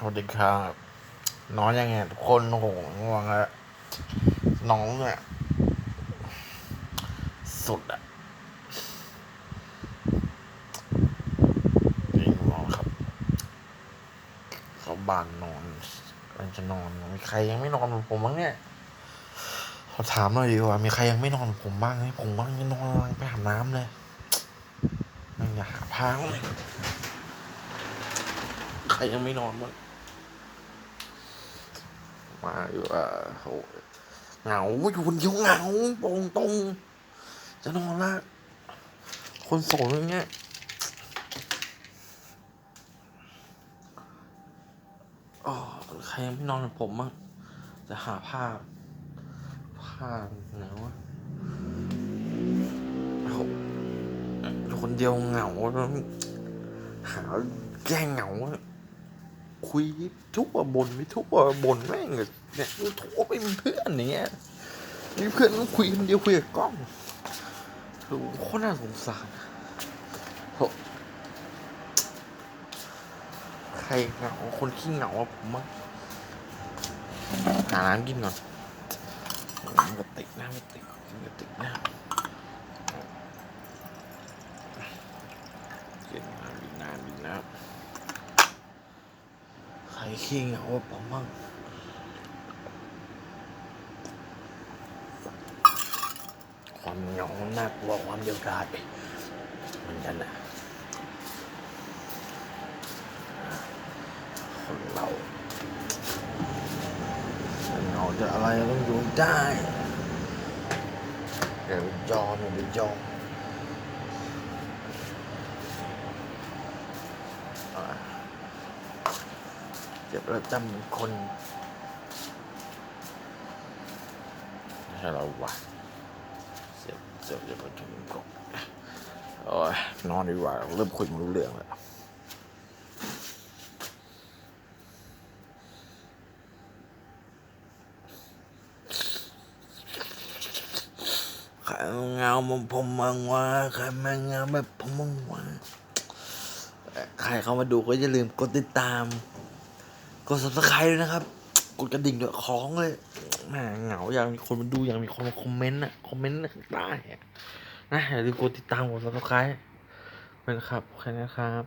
สวัสดีครับน้องยังไงทุกคนโอ้โหง่วงแล้วน้องเนี่ยสุดอะจริงน้องครับเขาบานนอนกำลังจะนอนมีใครยังไม่นอนเหมือนผมบ้างเนี่ยขอถามหน่อยดีกว่า มีใครยังไม่นอนเหมือนผมบ้างไหมผมบ้างจะนอนกำลังไปอาบน้ำเลยมันอยากหาพังเลยใครยังไม่นอนบ้าง มาอยู่อะโหเหงาอยู่คนเดียวเหงาตรงตรงจะนอนละคนโสดอย่างเงี้ยอ๋อใครยังไม่นอนกับผมบ้างจะหาผ้าผ้าไหนวะโอ้โหอยู่คนเดียวเหงาแล้วหาแก้เหงาอะ คุยทุกว่าบนไม่ทุกว่าบนแม่งเนี่ยโทรไปมีเพื่อนอย่างเงี้ยมีเพื่อนคุยคนเดียวคุยกับกล้องดูโคตรน่าสงสารโหใครเหงาคนขี้เหงาผมมั้งหาน้ำกินก่อนน้ำกระติกน้ำกระติกน้ำกระติกน้ำกินน้ำกินน้ำกินน้ำ ขี้เหงาแบบผมบ้างความเหงาน่ากลัวความเดียวดายเหมือนกันนะคนเราเหงาจะอะไรต้องอยู่ได้เดี๋ยวยอมเดี๋ยวยอมอะ เจ็บแล้วจำคนไม่ใช่เราวะเสียบเสียบจะมาถึงกบโอ้ยนอนดีกว่าเริ่มคุยไม่รู้เรื่องแล้วใครเงามันผมมังวะใครมาเงาแบบผมมังวะใครเข้ามาดูก็อย่าลืมกดติดตาม กด subscribe ด้วยนะครับ กดกระดิ่งด้วยคล้องเลยแหมเหงาอยากมีคนมาดูอยากมีคนมาคอมเมนต์อะคอมเมนต์ข้างใต้อะนะอย่าลืมกดติดตามกด subscribe เป็นครับแค่นี้ครับ